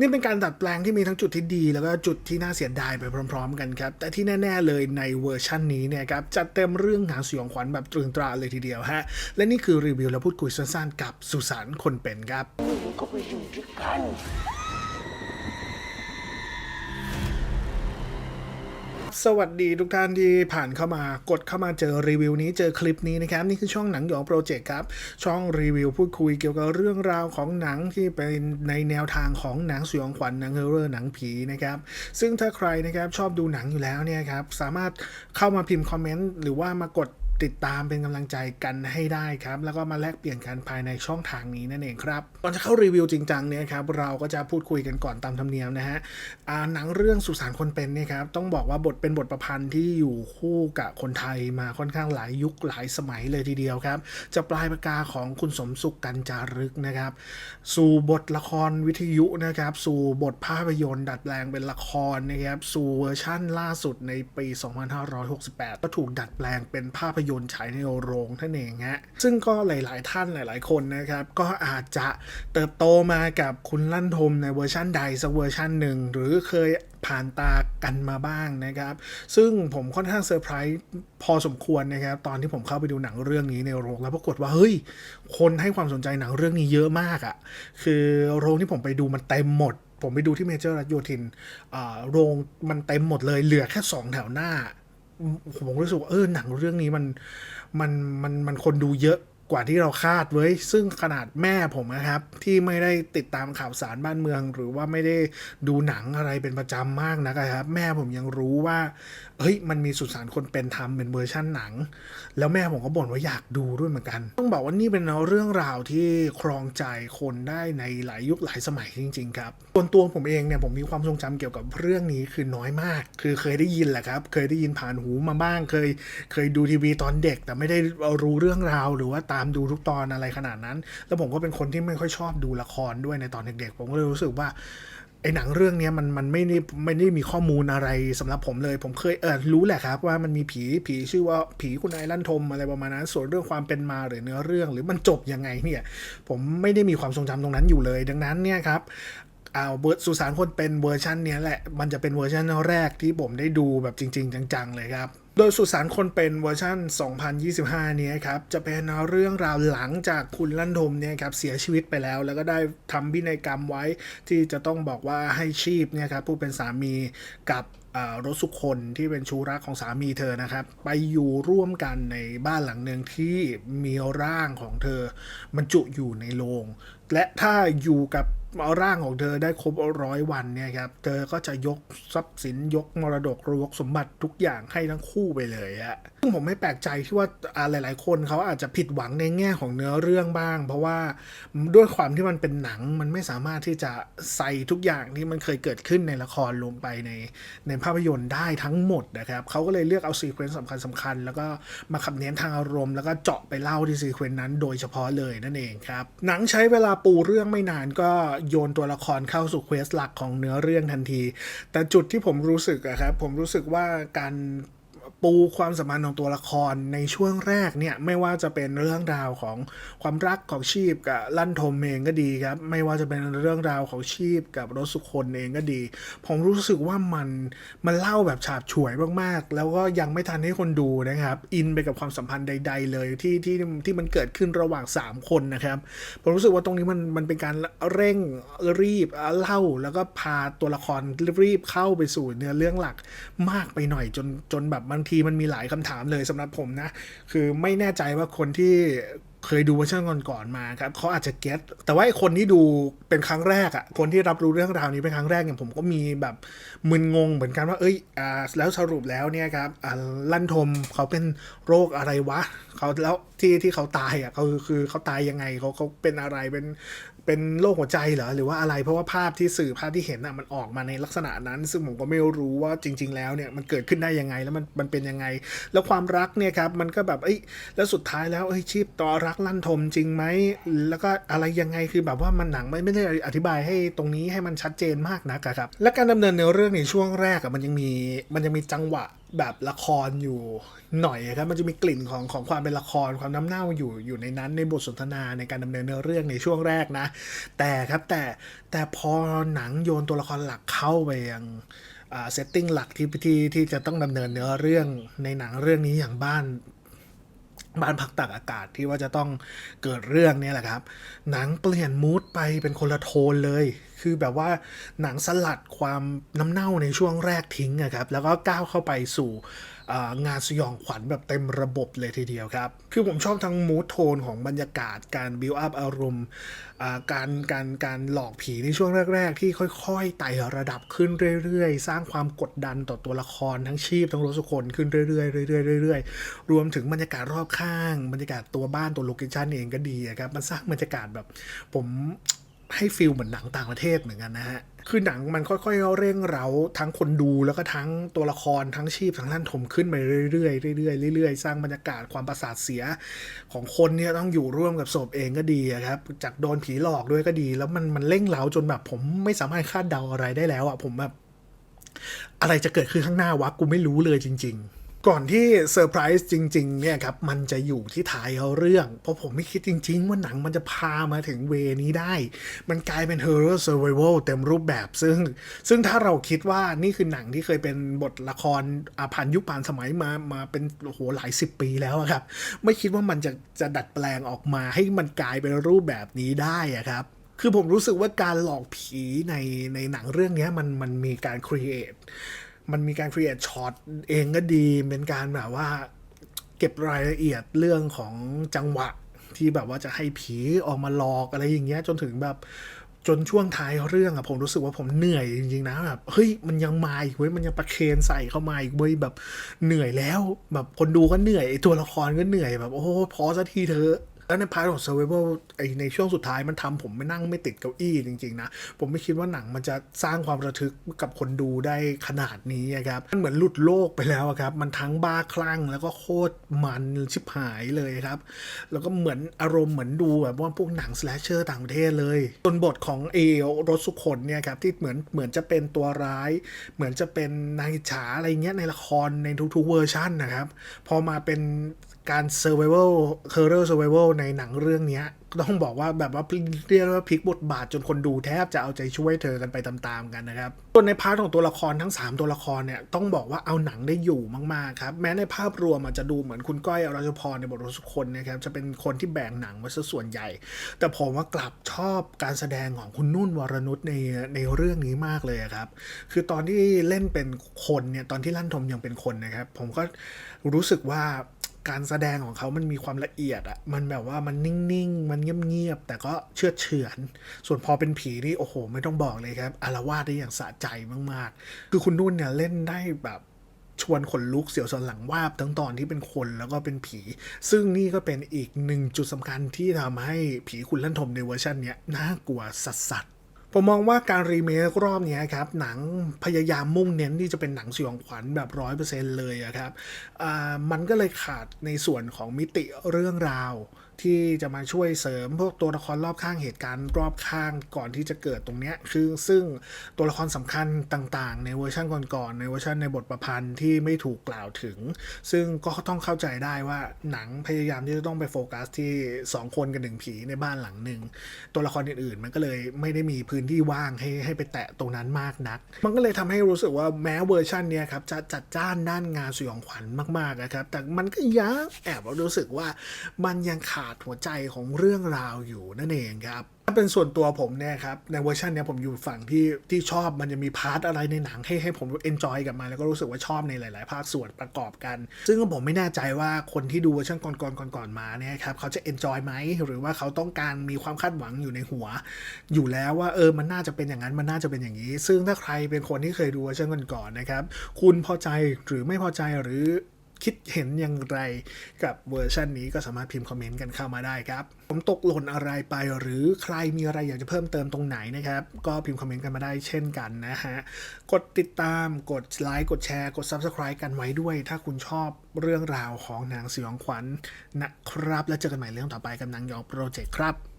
นี่เป็นการดัดแปลงที่มีทั้งจุดที่ดี แล้วก็จุดที่น่าเสียดายไปพร้อม ๆ กันครับ แต่ที่แน่ ๆ เลยในเวอร์ชันนี้เนี่ยครับจัดเต็มเรื่องหางสยองขวัญแบบตรึงตราเลยทีเดียวฮะ และนี่คือรีวิวและพูดคุยสั้นๆ กับสุสานคนเป็นครับก็ไปอยู่ด้วยกัน สวัสดีทุกท่านที่ผ่านเข้ามากดเข้ามาเจอรีวิวนี้เจอคลิปนี้นะครับ นี่คือช่องหนังหยองโปรเจกต์ครับ ช่องรีวิวพูดคุยเกี่ยวกับเรื่องราวของหนังที่เป็นในแนวทางของหนังสยองขวัญหนังเฮอร์เรอร์หนังผีนะครับ ซึ่งถ้าใครนะครับชอบดูหนังอยู่แล้วเนี่ยครับสามารถเข้ามาพิมพ์คอมเมนต์หรือว่ามากด ติดตามเป็นกำลังใจกันให้ได้ครับ แล้วก็มาแลกเปลี่ยนกันภายในช่องทางนี้นั่นเองครับก่อนจะเข้ารีวิวจริงจังเนี่ยครับเราก็จะพูดคุยกันก่อนตามธรรมเนียมนะฮะหนังเรื่องสุสานคนเป็นเนี่ยครับต้องบอกว่าบทเป็นบทประพันธ์ที่อยู่คู่กับคนไทยมาค่อนข้างหลายยุคหลายสมัยเลยทีเดียวครับ จะปลายปากกาของคุณสมสุขกันจารึกนะครับ สู่บทละครวิทยุนะครับ สู่บทภาพยนตร์ ดัดแปลงเป็นละครนะครับ สู่เวอร์ชั่นล่าสุดในปี 2568 ก็ถูกดัดแปลงเป็นภาพยนตร์โยนฉายในโรงท่านเองฮะซึ่งก็หลาย ๆ ท่านหลาย ๆ คนนะครับ ก็อาจจะเติบโตมากับคุณลั่นทมในเวอร์ชั่นใดสักเวอร์ชั่นหนึ่ง หรือเคยผ่านตากันมาบ้างนะครับ ซึ่งผมค่อนข้างเซอร์ไพรส์พอสมควรนะครับ ตอนที่ผมเข้าไปดูหนังเรื่องนี้ในโรง แล้วปรากฏว่า เฮ้ย คนให้ความสนใจหนังเรื่องนี้เยอะมากอะ่ะ คือโรงที่ผมไปดูมันเต็มหมด ผมไปดูที่เมเจอร์รัชโยธินโรงมันเต็มหมดเลยเหลือแค่สองแถวหน้า ผมรู้สึกว่าเออหนังเรื่องนี้มันมันมันมันคนดูเยอะ กว่าที่เราคาดเว้ยซึ่งขนาดแม่ผมนะครับ ที่ไม่ได้ติดตามข่าวสารบ้านเมือง หรือว่าไม่ได้ดูหนังอะไรเป็นประจำมากนะครับ แม่ผมยังรู้ว่าเฮ้ยมันมีสุสานคนเป็นทำเป็นเวอร์ชั่นหนัง แล้วแม่ผมก็บ่นว่าอยากดูด้วยเหมือนกัน ต้องบอกว่านี่เป็นเรื่องราวที่ครองใจคนได้ในหลายยุคหลายสมัยจริง ๆ ครับส่วนตัวผมเองเนี่ยผมมีความทรงจำเกี่ยวกับเรื่องนี้คือน้อยมาก คือเคยได้ยินแหละครับ เคยได้ยินผ่านหูมาบ้างเคย เคยดูทีวีตอนเด็ก แต่ไม่ได้รู้เรื่องราวหรือว่าตาามดูทุกตอนอะไรขนาดนั้น แล้วผมก็เป็นคนที่ไม่ค่อยชอบดูละครด้วยในตอนเด็กๆ ผมก็เลยรู้สึกว่าไอ้หนังเรื่องนี้มันมันไม่ได้ไม่ได้มีข้อมูลอะไรสำหรับผมเลย ผมเคยเออรู้แหละครับว่ามันมีผีผีชื่อว่าผีคุณนายลั่นทมอะไรประมาณนั้น ส่วนเรื่องความเป็นมาหรือเนื้อเรื่อง หรือมันจบยังไงเนี่ยผมไม่ได้มีความทรงจำตรงนั้นอยู่เลย ดังนั้นเนี่ยครับเอาเบิร์ดสุสานคนเป็นเวอร์ชันเนี้ยแหละ มันจะเป็นเวอร์ชันแรกที่ผมได้ดูแบบจริง ๆ จังๆเลยครับ โดยสุสานคนเป็นเวอร์ชัน2025 เนี้ครับจะเป็นเรื่องราวหลังจากคุณลั่นทมเนี่ยครับเสียชีวิตไปแล้ว แล้วก็ได้ทำพินัยกรรมไว้ที่จะต้องบอกว่าให้ชีพเนี่ยครับผู้เป็นสามีกับรถสุคนที่เป็นชูรักของสามีเธอนะครับ ไปอยู่ร่วมกันในบ้านหลังหนึ่งที่มีร่างของเธอบรรจุอยู่ในโรงและถ้าอยู่กับ ร่างของเธอได้ครบร้อยวันเนี่ยครับ เธอก็จะยกทรัพย์สินยกมรดกรือยกสมบัติทุกอย่างให้ทั้งคู่ไปเลยอะซึ่งผมไม่แปลกใจที่ว่าอ่าหลาย ๆ คนเขาอาจจะผิดหวังในแง่ของเนื้อเรื่องบ้าง เพราะว่าด้วยความที่มันเป็นหนังมันไม่สามารถที่จะใส่ทุกอย่างที่มันเคยเกิดขึ้นในละครลงไปในในภาพยนตร์ได้ทั้งหมดนะครับเขาก็เลยเลือกเอาซีเควนซ์สำคัญสำคัญๆแล้วก็มาขับเน้นทางอารมณ์แล้วก็เจาะไปเล่าที่ซีเควนซ์นั้น โดยเฉพาะเลยนั่นเองครับหนังใช้เวลาปูเรื่องไม่นานก็โยนตัวละครเข้าสู่เควสหลักของเนื้อเรื่องทันที แต่จุดที่ผมรู้สึกอะครับผมรู้สึกว่าการ ปูความสัมพันธ์ของตัวละครในช่วงแรกเนี่ยไม่ว่าจะเป็นเรื่องราวของความรักของชีพกับลั่นทมเองก็ดีครับไม่ว่าจะเป็นเรื่องราวของชีพกับรถสุคนเองก็ดี ผมรู้สึกว่ามันมันเล่าแบบฉาบฉวยมากๆ แล้วก็ยังไม่ทันให้คนดูนะครับ อินไปกับความสัมพันธ์ใด ๆ เลยที่ที่ที่มันเกิดขึ้นระหว่าง 3 คนนะครับผมรู้สึกว่าตรงนี้มันมันเป็นการเร่งรีบเล่าแล้วก็พาตัวละครรีบเข้าไปสู่เนื้อเรื่องหลักมากไปหน่อยจนจนแบบบางทีมันมีหลายคำถามเลยสำหรับผมนะ คือไม่แน่ใจว่าคนที่เคยดูเวอร์ชันก่อนๆมาครับเขาอาจจะเก็ตแต่ว่าคนที่ดูเป็นครั้งแรกอะ่ะคนที่รับรู้เรื่องราวนี้เป็นครั้งแรกอย่างผมก็มีแบบมึนงงเหมือนกันว่า เอ้ยอ่าแล้วสรุปแล้วเนี่ยครับอ่าลั่นทมเขาเป็นโรคอะไรวะเขาแล้วที่ที่เขาตายอะ่ะเขาคือเขาตายยังไงเขาเขาเป็นอะไรเป็น เป็นโรคหัวใจเหรอหรือว่าอะไรเพราะว่าภาพที่สื่อภาพที่เห็นอะมันออกมาในลักษณะนั้น ซึ่งผมก็ไม่รู้ว่าจริง ๆ แล้วเนี่ยมันเกิดขึ้นได้ยังไงแล้วมันมันเป็นยังไง แล้วความรักเนี่ยครับมันก็แบบเอ้ยแล้วสุดท้ายแล้วเอ้ยชีพต่อรักลั่นทมจริงไหมแล้วก็อะไรยังไงคือแบบว่ามันหนังไม่ไม่ได้อธิบายให้ตรงนี้ให้มันชัดเจนมากนักอะครับและการดำเนินเนื้อเรื่องในช่วงแรกอะมันยังมีมันยังมีจังหวะ แบบละครอยู่หน่อยครับมันจะมีกลิ่นของของความเป็นละครความน้ำเน่าอยู่อยู่ในนั้นในบทสนทนาในการดำเนินเนื้อเรื่องในช่วงแรกนะ แต่ครับแต่แต่พอหนังโยนตัวละครหลักเข้าไปยังเซตติ้งหลักที่ที่ที่จะต้องดำเนินเนื้อเรื่องในหนังเรื่องนี้อย่างบ้าน บ้านพักตากอากาศที่ว่าจะต้องเกิดเรื่องเนี่ยแหละครับ หนังเปลี่ยนมูดไปเป็นคนละโทนเลย คือแบบว่าหนังสลัดความน้ำเน่าในช่วงแรกทิ้งนะครับ แล้วก็ก้าวเข้าไปสู่ งานสยองขวัญแบบเต็มระบบเลยทีเดียวครับ คือผมชอบทั้งมูดโทนของบรรยากาศการบิวอัพอารมณ์การการการหลอกผีในช่วงแรก ๆ ที่ค่อยๆไต่ระดับขึ้นเรื่อยๆ สร้างความกดดันต่อตัวละครทั้งชีพทั้งรสุคนขึ้นเรื่อยๆเรื่อยๆเรื่อยๆ รวมถึงบรรยากาศรอบข้าง บรรยากาศตัวบ้านตัวโลเคชันเองก็ดีครับมันสร้างบรรยากาศแบบผม ให้ฟิลเหมือนหนังต่างประเทศเหมือนกันนะฮะ คือหนังมันค่อยๆเร่งเร้าทั้งคนดูแล้วก็ทั้งตัวละครทั้งชีพทั้งท่านถมขึ้นไปเรื่อยๆเรื่อยๆเรื่อยๆ สร้างบรรยากาศความประสาทเสียของคนเนี่ยต้องอยู่ร่วมกับศพเองก็ดีครับ จากโดนผีหลอกด้วยก็ดี แล้วมันมันเร่งเร้าจนแบบผมไม่สามารถคาดเดาอะไรได้แล้วอะผมแบบอะไรจะเกิดขึ้นข้างหน้าวะกูไม่รู้เลยจริง ๆ ก่อนที่เซอร์ไพรส์จริงๆเนี่ยครับมันจะอยู่ที่ท้ายเอาเรื่อง เพราะผมไม่คิดจริง ๆ ว่าหนังมันจะพามาถึงเวนี้ได้ มันกลายเป็น Horror Survival เต็มรูปแบบซึ่ง ซึ่งถ้าเราคิดว่านี่คือหนังที่เคยเป็นบทละครอาผ่านยุคผ่านสมัยมามาเป็นโอ้โหหลายสิบปีแล้วครับ ไม่คิดว่ามันจะจะดัดแปลงออกมาให้มันกลายเป็นรูปแบบนี้ได้อะครับคือผมรู้สึกว่าการหลอกผีในในหนังเรื่องนี้มันมันมีการครีเอท มันมีการครีเอทช็อตเองก็ดี เป็นการแบบว่า เก็บรายละเอียดเรื่องของจังหวะที่แบบว่าจะให้ผีออกมาหลอกอะไรอย่างเงี้ยจนถึงแบบจนช่วงท้ายเรื่องอะผมรู้สึกว่าผมเหนื่อยจริงๆนะแบบเฮ้ยมันยังมาอีกเว้ยมันยังประเคนใส่เข้ามาอีกเว้ยแบบเหนื่อยแล้ว แบบคนดูก็เหนื่อยตัวละครก็เหนื่อยแบบโอ้โหพอสักทีเถอะ แล้วในพาร์ทของ survival ไอในช่วงสุดท้ายมันทำผมไม่นั่งไม่ติดเก้าอี้จริง ๆ นะ ผมไม่คิดว่าหนังมันจะสร้างความระทึกกับคนดูได้ขนาดนี้ครับมันเหมือนหลุดโลกไปแล้วครับ มันทั้งบ้าคลั่งแล้วก็โคตรมันชิบหายเลยครับ แล้วก็เหมือนอารมณ์เหมือนดูแบบว่าพวกหนัง slasher ต่างประเทศเลยจนบทของเอรถสุคนเนี่ยครับที่เหมือนเหมือนจะเป็นตัวร้าย เหมือนจะเป็นนายฉาอะไรเงี้ยในละครในทุกๆเวอร์ชันนะครับ พอมาเป็น การ survival horror survival ในหนังเรื่องนี้ต้องบอกว่าแบบว่าเรียกว่าพลิกบทบาทจนคนดูแทบจะเอาใจช่วยเธอกันไปตามๆกันนะครับส่วนในพาร์ทของตัวละครทั้ง 3 ตัวละครเนี่ยต้องบอกว่าเอาหนังได้อยู่มากๆครับแม้ในภาพรวมอาจจะดูเหมือนคุณก้อยอรัชพรในบทรสุคนนะครับจะเป็นคนที่แบ่งหนังไว้ซะส่วนใหญ่ แต่ผมว่ากลับชอบการแสดงของคุณนุ่นวรนุชในในเรื่องนี้มากเลยครับคือตอนที่เล่นเป็นคนเนี่ยตอนที่ลั่นทมยังเป็นคนนะครับผมก็รู้สึกว่า การแสดงของเขามันมีความละเอียดอะมันแบบว่ามันนิ่งๆ มันเงียบๆ แต่ก็เชื่อเฉือน ส่วนพอเป็นผีนี่โอ้โห ไม่ต้องบอกเลยครับอารวาสได้อย่างสะใจมากๆ คือคุณนุ่นเนี่ยเล่นได้แบบชวนขนลุกเสียวสันหลังวาบทั้งตอนที่เป็นคนแล้วก็เป็นผี ซึ่งนี่ก็เป็นอีกหนึ่งจุดสำคัญที่ทำให้ผีคุณลั่นทมในเวอร์ชันเนี้ยน่ากลัวสัสๆ ผมมองว่าการรีเมครอบนี้ครับหนังพยายามมุ่งเน้นที่จะเป็นหนังสยองขวัญแบบร้อยเปอร์เซ็นต์เลยครับมันก็เลยขาดในส่วนของมิติเรื่องราว ที่จะมาช่วยเสริมพวกตัวละครรอบข้างเหตุการณ์รอบข้างก่อนที่จะเกิดตรงเนี้ยคือซึ่งตัวละครสำคัญต่างๆ ในเวอร์ชันก่อนๆในเวอร์ชันในบทประพันธ์ที่ไม่ถูกกล่าวถึง ซึ่งก็ต้องเข้าใจได้ว่าหนังพยายามที่จะต้องไปโฟกัสที่สองคนกับหนึ่งผีในบ้านหลังหนึ่งตัวละครอื่นๆ มันก็เลยไม่ได้มีพื้นที่ว่างให้ให้ไปแตะตรงนั้นมากนัก มันก็เลยทำให้รู้สึกว่าแม้เวอร์ชันเนี้ยครับจะจัดจ้านด้านงานสยองขวัญมากๆนะครับแต่มันก็ยังแอบรู้สึกว่ามันยังขาดหัวใจของเรื่องราวอยู่นั่นเองครับถ้าเป็นส่วนตัวผมเนี่ยครับในเวอร์ชันเนี้ยผมอยู่ฝั่งที่ที่ชอบมันจะมีพาร์ทอะไรในหนังให้ให้ผมเอนจอยกับมันแล้วก็รู้สึกว่าชอบในหลาย ๆ ภาคส่วนประกอบกัน ซึ่งผมไม่แน่ใจว่าคนที่ดูเวอร์ชันก่อนๆก่อนๆมาเนี่ยครับเขาจะเอนจอยไหมหรือว่าเขาต้องการมีความคาดหวังอยู่ในหัว อยู่แล้วว่าเออมันน่าจะเป็นอย่างนั้นมันน่าจะเป็นอย่างนี้ ซึ่งถ้าใครเป็นคนที่เคยดูเวอร์ชันก่อนๆนะครับคุณพอใจหรือไม่พอใจหรือ คิดเห็นอย่างไรกับเวอร์ชันนี้ก็สามารถพิมพ์คอมเมนต์กันเข้ามาได้ครับ ผมตกหล่นอะไรไปหรือใครมีอะไรอยากจะเพิ่มเติมตรงไหนนะครับ ก็พิมพ์คอมเมนต์กันมาได้เช่นกันนะฮะ กดติดตามกดไลค์กดแชร์ กด Subscribe กันไว้ด้วย ถ้าคุณชอบเรื่องราวของหนังสยองขวัญนะครับ แล้วเจอกันใหม่เรื่องต่อไปกับนังยองโปรเจกต์ครับ